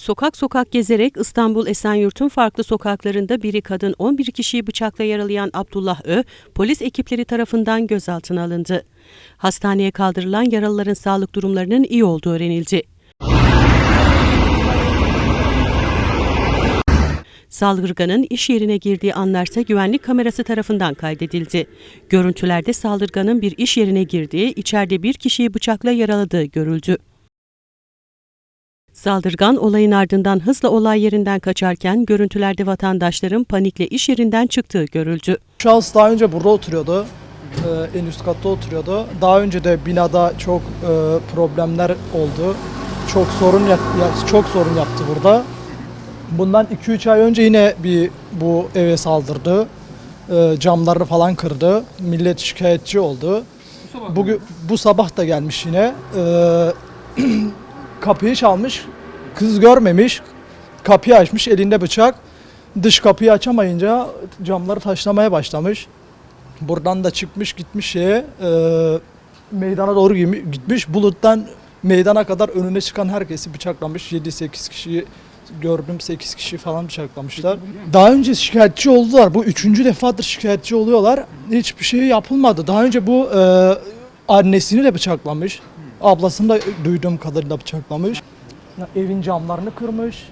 Sokak sokak gezerek İstanbul Esenyurt'un farklı sokaklarında biri kadın 11 kişiyi bıçakla yaralayan Abdullah Ö, polis ekipleri tarafından gözaltına alındı. Hastaneye kaldırılan yaralıların sağlık durumlarının iyi olduğu öğrenildi. Saldırganın iş yerine girdiği anlarsa güvenlik kamerası tarafından kaydedildi. Görüntülerde saldırganın bir iş yerine girdiği, içeride bir kişiyi bıçakla yaraladığı görüldü. Saldırgan olayın ardından hızla olay yerinden kaçarken görüntülerde vatandaşların panikle iş yerinden çıktığı görüldü. Şahıs daha önce burada oturuyordu. Ee, en üst katta oturuyordu. Daha önce de binada çok e, problemler oldu. Çok sorun yap- çok sorun yaptı burada. Bundan 2-3 ay önce yine bir bu eve saldırdı. Ee, camları falan kırdı. Millet şikayetçi oldu. Bugün bu sabah da gelmiş yine. Ee, kapıyı çalmış. Kız görmemiş. Kapıyı açmış elinde bıçak. Dış kapıyı açamayınca camları taşlamaya başlamış. Buradan da çıkmış gitmiş şeye e, meydana doğru gitmiş. Buluttan meydana kadar önüne çıkan herkesi bıçaklamış. 7-8 kişiyi gördüm 8 kişi falan bıçaklamışlar. Daha önce şikayetçi oldular. Bu üçüncü defadır şikayetçi oluyorlar. Hiçbir şey yapılmadı. Daha önce bu e, annesini de bıçaklamış. Ablasını da duyduğum kadarıyla bıçaklamış. Evin camlarını kırmış.